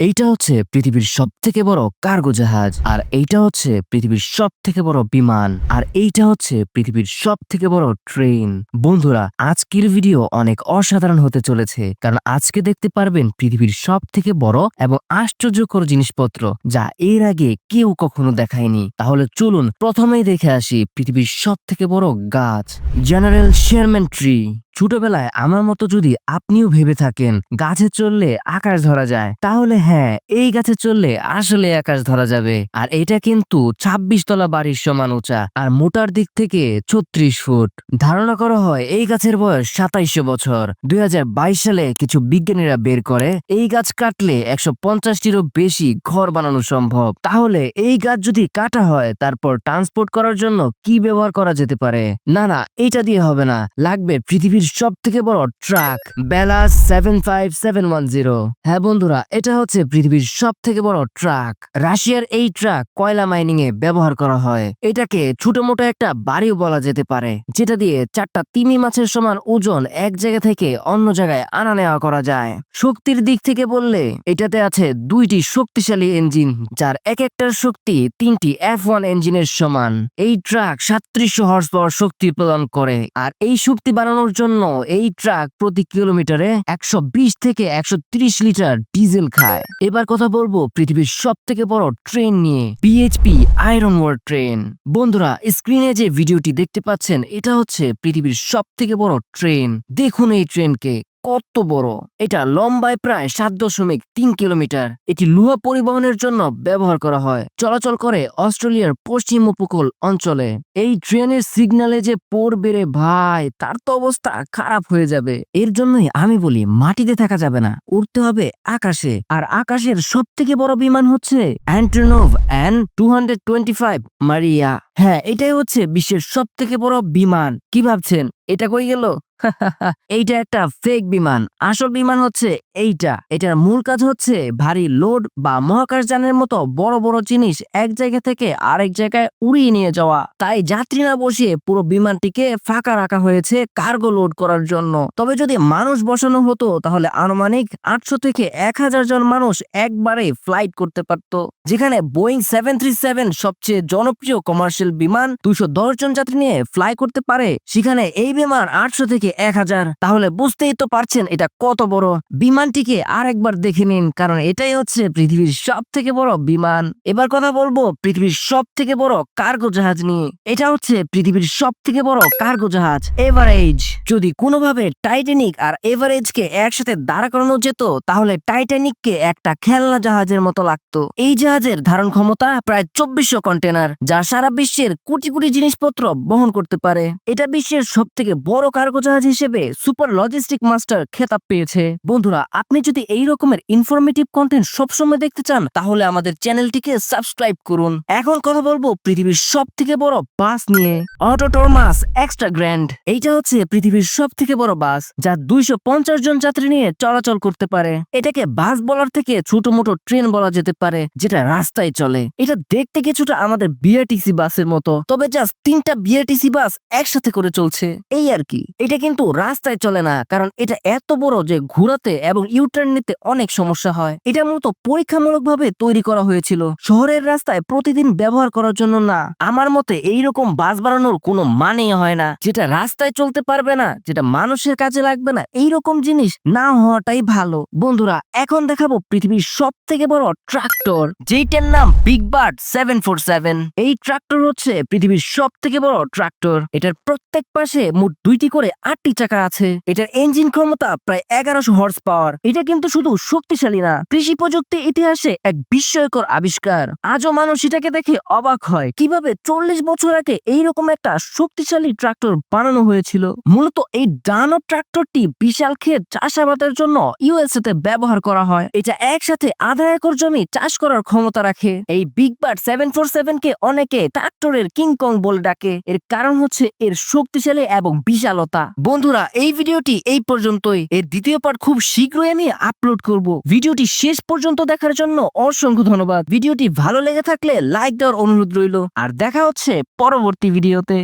এইটা হচ্ছে পৃথিবীর সব থেকে বড় কার্গো জাহাজ, আর এইটা হচ্ছে পৃথিবীর সব থেকে বড় বিমান, আর এইটা হচ্ছে পৃথিবীর সব থেকে বড় ট্রেন। বন্ধুরা, আজকের ভিডিও অনেক অসাধারণ হতে চলেছে, কারণ আজকে দেখতে পারবেন পৃথিবীর সব থেকে বড় এবং আশ্চর্যকর জিনিসপত্র, যা এর আগে কেউ কখনো দেখায়নি। তাহলে চলুন প্রথমেই দেখে আসি পৃথিবীর সব থেকে বড় গাছ। জেনারেল শেয়ারম্যান ট্রি ছোটবেলায় আমার মতো যদি আপনিও ভেবে থাকেন গাছে চললে আকাশ ধরা যায়, তাহলে হ্যাঁ এই গাছে চললে আসলে আকাশ ধরা যাবে। আর এটা কিন্তু ২৬ তলা বাড়ির সমান উঁচা আর মোটার দিক থেকে ছত্রিশ ফুট। ধারণা করা হয় এই গাছের বয়স সাতাইশো বছর। দুই হাজার বাইশ সালে কিছু বিজ্ঞানীরা বের করে, এই গাছ কাটলে একশো পঞ্চাশটিরও বেশি ঘর বানানো সম্ভব। তাহলে এই গাছ যদি কাটা হয়, তারপর ট্রান্সপোর্ট করার জন্য কি ব্যবহার করা যেতে পারে? না না এটা দিয়ে হবে না। লাগবে পৃথিবীর সব থেকে বড় truck, BelAZ seven five seven one হ্যাঁ বন্ধুরা, এটা হচ্ছে পৃথিবীর সব থেকে বড় ট্রাক। রাশিয়ার এই ট্রাক কয়লা মাইনিং এ ব্যবহার করা হয়। এটাকে ছোট মোটো একটা বাড়িও বলা যেতে পারে, যেটা দিয়ে চারটা তিমি মাছের সমান ওজন এক জায়গা থেকে অন্য জায়গায় আনা নেওয়া করা যায়। শক্তির দিক থেকে বললে, এটাতে আছে দুইটি শক্তিশালী ইঞ্জিন যার এক একটার শক্তি তিনটি এফ ওয়ান ইঞ্জিনের সমান। এই ট্রাক সাতত্রিশশো হর্স পাওয়ার শক্তি প্রদান করে, আর এই শক্তি বানানোর জন্য এই ট্রাক প্রতি কিলোমিটারে একশো বিশ থেকে একশো ত্রিশ লিটার ডিজেল খায়। এবার কথা বলব পৃথিবীর সব থেকে বড় ট্রেন নিয়ে পিএইচপি আয়রন ওয়ার ট্রেন। বন্ধুরা, স্ক্রিনে যে ভিডিওটি দেখতে পাচ্ছেন, এটা হচ্ছে পৃথিবীর সব থেকে বড় ট্রেন। দেখুন এই ট্রেনকে কত বড়? এটা লম্বায় প্রায় সাত দশমিক তিন কিলোমিটার। এটি লোহা পরিবহনের জন্য ব্যবহার করা হয়। চলাচল করে অস্ট্রেলিয়ার পশ্চিম উপকূল অঞ্চলে। এই ট্রেনের সিগন্যালে যে পড়বে রে ভাই, তার তো অবস্থা খারাপ হয়ে যাবে। এর জন্যই আমি বলি, মাটিতে থাকা যাবে না। উঠতে হবে আকাশে। আর আকাশের সব থেকে বড় বিমান হচ্ছে Antonov An two hundred twenty five Mriya হ্যাঁ এটাই হচ্ছে বিশ্বের সব থেকে বড় বিমান। কি ভাবছেন? এটা কই গেল? এইটা একটা ফেক বিমান। আসল বিমান হচ্ছে এইটা। এটার মূল কাজ হচ্ছে ভারী লোড বা মহাকাশযানের মতো বড় বড় জিনিস এক জায়গা থেকে আরেক জায়গায় উড়িয়ে নিয়ে যাওয়া। তাই যাত্রী না বসিয়ে পুরো বিমানটিকে ফাঁকা রাখা হয়েছে কার্গো লোড করার জন্য। তবে যদি মানুষ বসানো হতো, তাহলে আনুমানিক আটশো থেকে এক হাজার জন মানুষ একবারে ফ্লাইট করতে পারত। যেখানে বোয়িং সেভেন থ্রি সেভেন সবচেয়ে জনপ্রিয় কমার্শিয়াল বিমান দুশো দশ জন যাত্রী নিয়ে ফ্লাই করতে পারে। সেখানে এই বিমান আটশো থেকে এক হাজার। তাহলে বুঝতেই তো পারছেন এটা কত বড়। বিমানটিকে আর একবার দেখে নিন, কারণ এটাই হচ্ছে পৃথিবীর সব থেকে বড় বিমান। এবার কথা বলব পৃথিবীর সব থেকে বড় কার্গো জাহাজ নিয়ে। এটা হচ্ছে পৃথিবীর সব থেকে বড় কার্গো জাহাজ এভারেজ যদি কোনোভাবে টাইটানিক আর এভারেজ কে একসাথে দাঁড়া করানো যেত, তাহলে টাইটানিক কে একটা খেলনা জাহাজের মতো লাগতো। এই জাহাজের ধারণ ক্ষমতা প্রায় চব্বিশশো কন্টেনার যা সারা বিশ্বের কোটি কোটি জিনিসপত্র বহন করতে পারে। এটা বিশ্বের সব থেকে বড় কার্গো জাহাজ হিসেবে সুপার লজিস্টিক মাস্টার খেতাব পেয়েছে। বন্ধুরা, আপনি যদি এই রকমের ইনফরমেটিভ কন্টেন্ট সবসময় দেখতে চান, তাহলে আমাদের চ্যানেলটিকে সাবস্ক্রাইব করুন। এখন কথা বলব পৃথিবীর সব থেকে বড় বাস নিয়ে। অটোটরমাস এক্সট্রা গ্র্যান্ড এইটা হচ্ছে পৃথিবীর সব থেকে বড় বাস যা দুইশো পঞ্চাশ জন যাত্রী নিয়ে চলাচল করতে পারে। এটাকে বাস বলার থেকে ছোট মোটো ট্রেন বলা যেতে পারে, যেটা রাস্তায় চলে। এটা দেখতে কিছুটা আমাদের বিআরটিসি বাসের মতো। তবে জাস্ট তিনটা বিআরটিসি বাস একসাথে করে চলছে। এই আর কি। এটা কিন্তু রাস্তায় চলে না, কারণ এটা এত বড় যে ঘোরাতে এবং ইউটার্ন নিতে অনেক সমস্যা হয়। এটা মূলত পরীক্ষামূলকভাবে তৈরি করা হয়েছিল। শহরের রাস্তায় প্রতিদিন ব্যবহার করার জন্য না। আমার মতে এইরকম বাস বানানোর কোনো মানেই হয় না। যেটা রাস্তায় চলতে পারবে না, যেটা মানুষের কাজে লাগবে না, এইরকম জিনিস না হওয়াটাই ভালো। বন্ধুরা, এখন দেখাবো পৃথিবীর সব থেকে বড় ট্রাক্টর যেইটার নাম Big Bud seven four seven এই ট্রাক্টর হচ্ছে পৃথিবীর সব থেকে বড় ট্রাক্টর। এটার প্রত্যেক পাশে মোট দুইটি করে আটটি চাকা আছে। এটার ইঞ্জিন ক্ষমতা প্রায় এগারোশো হর্স পাওয়ার এটা কিন্তু শুধু শক্তিশালী না, কৃষি প্রযুক্তি ইতিহাসে এক বিস্ময়কর আবিষ্কার। আজও মানুষ এটাকে দেখে অবাক হয়, কীভাবে চল্লিশ বছর আগে এইরকম একটা শক্তিশালী ট্রাক্টর বানানো হয়েছিল। মূলত এই ডানো ট্রাক্টরটি বিশাল ক্ষেত চাষাবাদের জন্য ইউএসএ তে ব্যবহার করা হয়। এটা একসাথে আধা একর জমি চাষ করার ক্ষমতা রাখে। এই Big Bud seven four seven কে অনেকে ট্রাক্টরের কিংকং বলে ডাকে। এর কারণ হচ্ছে এর শক্তিশালী এবং বিশালতা। বন্ধুরা, এই ভিডিওটি এই পর্যন্তই। এর দ্বিতীয় পার্ট খুব শীঘ্রই আমি আপলোড করব। ভিডিওটি শেষ পর্যন্ত দেখার জন্য অসংখ্য ধন্যবাদ। ভিডিওটি ভালো লেগে থাকলে লাইক দেওয়ার অনুরোধ রইল। আর দেখা হচ্ছে পরবর্তী ভিডিওতে।